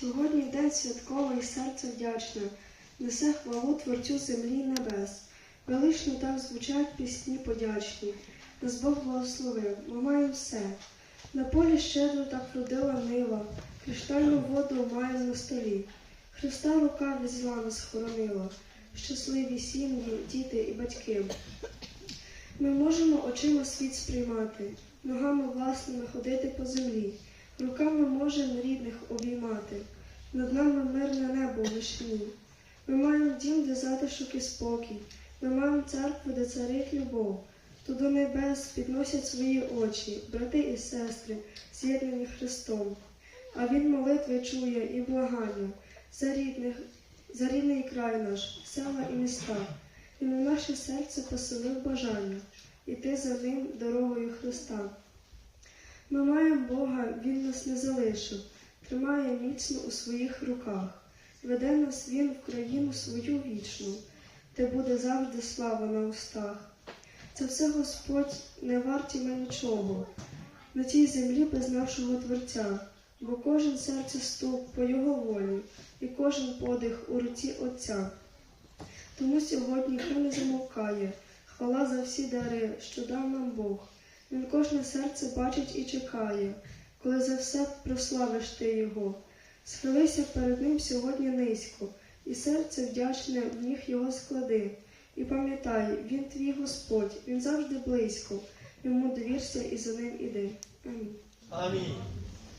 Сьогодні день святковий, серце вдячне, несе хвалу Творцю землі небес. Велично так звучать пісні подячні. Нас Бог благословив, ми маємо все. На полі щедро так родила нива, криштальну воду має на столі. Христа рука від зла нас хоронила, щасливі сім'ї, діти і батьки. Ми можемо очима світ сприймати, ногами власними ходити по землі, руками можемо рідних обіймати, над нами мирне небо в вишні. Ми маємо дім, де затишок і спокій, ми маємо церкву, де царить любов. То до небес підносять свої очі, брати і сестри, з'єднані Христом. А Він молитви чує і благання за рідних, за рідний край наш, села і міста. Він у наше серце поселив бажання іти за ним дорогою Христа. Ми маємо Бога, Він нас не залишив, тримає міцно у своїх руках, веде нас Він в країну свою вічну, де буде завжди слава на устах. Це все Господь не варті ми нічого, на цій землі без нашого Творця, бо кожен серце стук по Його волі, і кожен подих у руці Отця. Тому сьогодні хай не замовкає, хвала за всі дари, що дав нам Бог. Він кожне серце бачить і чекає, коли за все прославиш ти Його. Схилися перед Ним сьогодні низько, і серце вдячне в ніг Його склади. І пам'ятай, Він твій Господь, Він завжди близько, йому довірся і за ним іди. Амінь. Амінь.